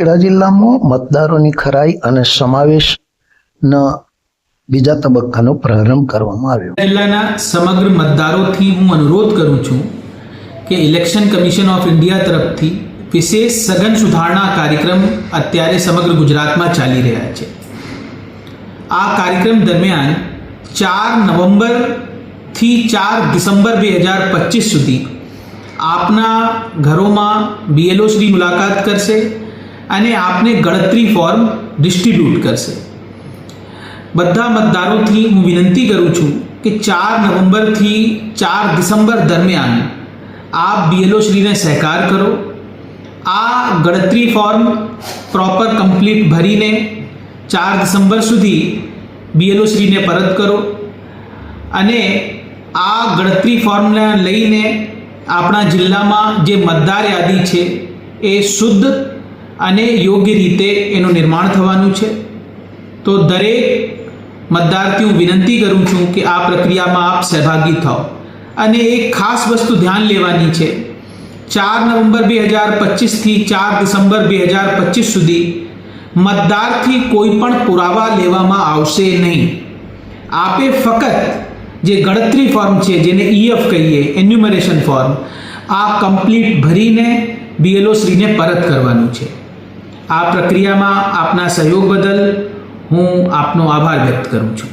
ખેડા જિલ્લામાં મતદારોની ખરાઈ અને સમાવેશના બીજા તબક્કાનો પ્રારંભ કરવામાં આવ્યો. જિલ્લાના સમગ્ર મતદારોથી હું અનુરોધ કરું છું કે ઇલેક્શન કમિશન ઓફ ઇન્ડિયા તરફથી વિશેષ સઘન સુધારણા કાર્યક્રમ અત્યારે સમગ્ર ગુજરાતમાં ચાલી રહ્યા છે. આ કાર્યક્રમ દરમિયાન ચાર નવેમ્બરથી ચાર ડિસેમ્બર બે હજાર પચીસ સુધી આપના ઘરોમાં બીએલઓ શ્રી મુલાકાત કરશે અને આપને ગણતરી ફોર્મ ડિસ્ટ્રીબ્યુટ કરશે. બધા મતદારોથી હું વિનંતી કરું છું કે ચાર નવેમ્બરથી ચાર ડિસેમ્બર દરમિયાન આપ બીએલઓ શ્રીને સહકાર કરો. આ ગણતરી ફોર્મ પ્રોપર કમ્પ્લીટ ભરીને ચાર ડિસેમ્બર સુધી બીએલઓ શ્રીને પરત કરો. અને આ ગણતરી ફોર્મને લઈને આપણા જિલ્લામાં જે મતદાર યાદી છે એ શુદ્ધ અને યોગ્ય રીતે એનું નિર્માણ થવાનું છે. તો દરેક મતદારથી હું વિનંતી કરું છું કે આ પ્રક્રિયામાં આપ સહભાગી થાઓ. અને એક ખાસ વસ્તુ ધ્યાન લેવાની છે. ચાર નવેમ્બર બે હજાર પચીસથી ચાર ડિસેમ્બર બે હજાર પચીસ સુધી મતદારથી કોઈ પણ પુરાવા લેવામાં આવશે નહીં. આપે ફક્ત જે ગણતરી ફોર્મ છે, જેને ઈએફ કહીએ, એન્યુમરેશન ફોર્મ, આ કમ્પ્લીટ ભરીને બીએલઓ શ્રીને પરત કરવાનું છે. આ પ્રક્રિયામાં આપના સહયોગ બદલ હું આપનો આભાર વ્યક્ત કરું છું.